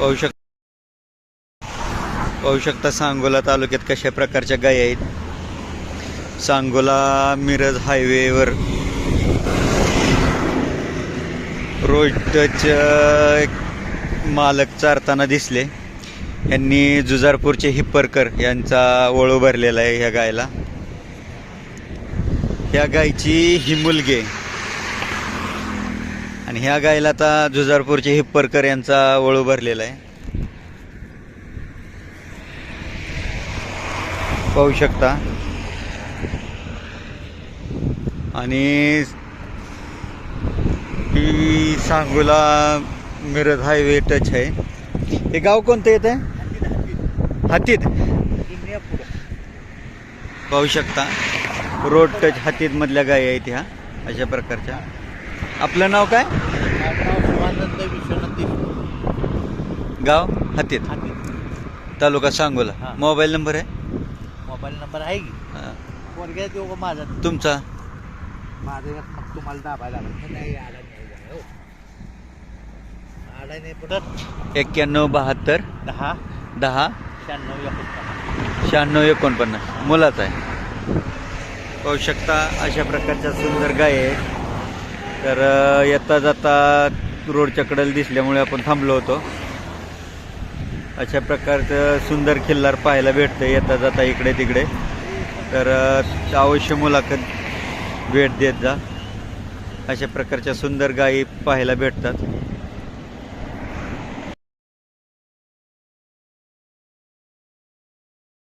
पाहू शक पाहू शकता सांगोला तालुक्यात कशा प्रकारच्या गायी आहेत. सांगोला मिरज हायवेवर रोज मालक चारताना दिसले. यांनी जुजारपूरचे हिप्परकर यांचा ओळू भरलेला आहे ह्या गायला. ह्या गायची ही मुलगी आहे. आणि ह्या गायला आता जुजारपूरचे हिप्परकर यांचा वळू भरलेला आहे. पाहू शकता. आणि ही सांगोला मिरज हायवे टच आहे. हे गाव कोणतं येत आहे हातीत. पाहू शकता. रोड टच हातीत मधल्या गायी आहेत ह्या अशा प्रकारच्या. आपलं नाव काय? शिवानंद विश्वनाथ गाव? हातीत. तालुका सांगोला. हा. मोबाईल नंबर आहे? मोबाईल नंबर आहे की? हा. माझा. तुमचा? माझं तुम्हाला दाबायला लागलं. नाही आला नाही हो. आला नाही परत एक्क्याण्णव बहात्तर दहा. दहा शहाण्णव एकोणपन्नास. शहाण्णव एकोणपन्नास. मुलाचा आहे. पाहू शकता अशा प्रकारच्या सुंदर गाय आहेत. तर येता जाता रोडच्या कडेला दिसल्यामुळे आपण थांबलो होतो. अशा प्रकारचं सुंदर खिल्लार पाहायला भेटतं येता जाता इकडे तिकडे तर अवश्य मुलाखत भेट देत जा. अशा प्रकारच्या सुंदर गायी पाहायला भेटतात.